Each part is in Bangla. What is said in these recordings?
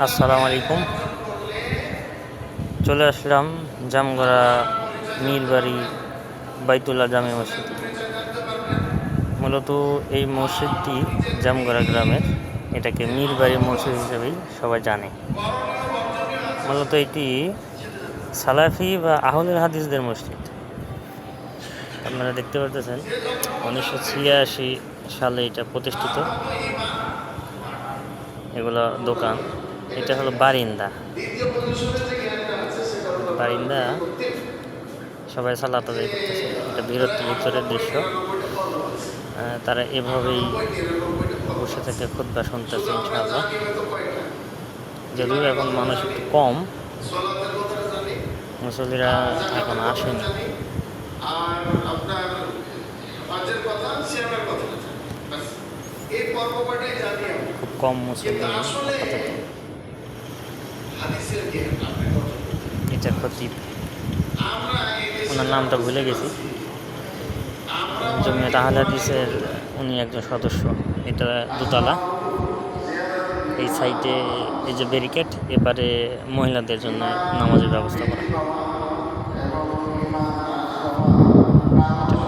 আসসালামু আলাইকুম। চলে আসলাম জামগড়া মিরবাড়ি বাইতুল্লাহ জামে মসজিদ। মূলত এই মসজিদটি জামগড়া গ্রামের, এটাকে মিরবাড়ি মসজিদ হিসেবেই সবাই জানে। মূলত এটি সালাফি বা আহলের হাদিসদের মসজিদ। আপনারা দেখতে পারতেছেন, উনিশশো ছিয়াশি সালে এটা প্রতিষ্ঠিত। এগুলো দোকান। এটা হলো বারিন্দা। বারিন্দা, সবাই সালাত করতেছে। এটা বীরত্ব ভিতরের দৃশ্য। তারা এভাবেই বসে থেকে খুদ্া শুনতেছে, ইনশাআল্লাহ। যদিও এখন মানুষ একটু কম মুসলিরা এখন আসেনি। আর আপনার কাজের এটা খতিব ওনার নামটা ভুলে গেছি। জমিয়ত আহলে হাদিসের উনি একজন সদস্য। এটা দোতলা। এই সাইডে এই যে ব্যারিকেড এবারে মহিলাদের জন্য নামাজের ব্যবস্থা করা।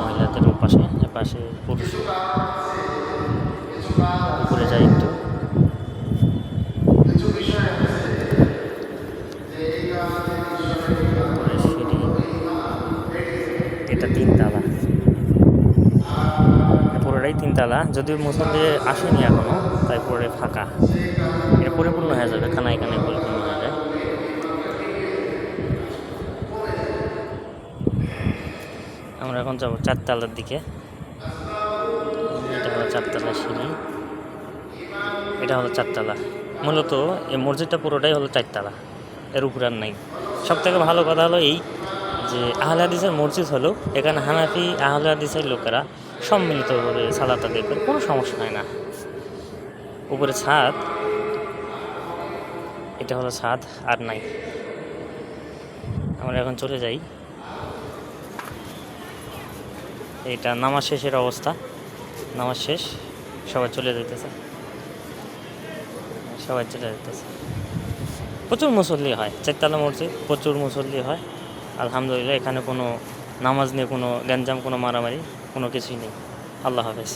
মহিলাদের ওপাশে, এপাশে পুরুষ। উপরে যায় একটু উপরে সিঁড়ি এটা তিনতলা। পুরোটাই তিনতলা, যদিও মুসল্লি আসেনি এখনও, তাই পুরোটাই ফাঁকা। এটা পরিপূর্ণ হয়ে যাবে, খানায় খানায় পরিপূর্ণ হয়ে যায় আমরা এখন যাব চারতলার দিকে। এটা হলো চারতলা সিঁড়ি। এটা হলো চারতলা। মূলত এই মসজিদটা পুরোটাই হলো চারতলা। এর উপরে আর নাই। সব থেকে ভালো কথা হলো এই যে আহলে হাদিসের মসজিদ হলো, এখানে হানাফি আহলে হাদিসের লোকেরা সম্মিলিতভাবে সালাত আদায় করে, কোনো সমস্যা হয় না। উপরে ছাদ, এটা হলো ছাদ, আর নাই। আমরা এখন চলে যাই। এটা নামাজ শেষের অবস্থা। নামাজ শেষ, সবাই চলে যেতেছে সবাই চলে যেতেছে প্রচুর মুসল্লি হয়, চারতলা মসজিদ, প্রচুর মুসল্লি হয়। আলহামদুলিল্লাহ এখানে কোনো নামাজ নিয়ে কোনো গ্যাঞ্জাম কোনো মারামারি কোনো কিছুই নেই। আল্লাহ হাফেজ।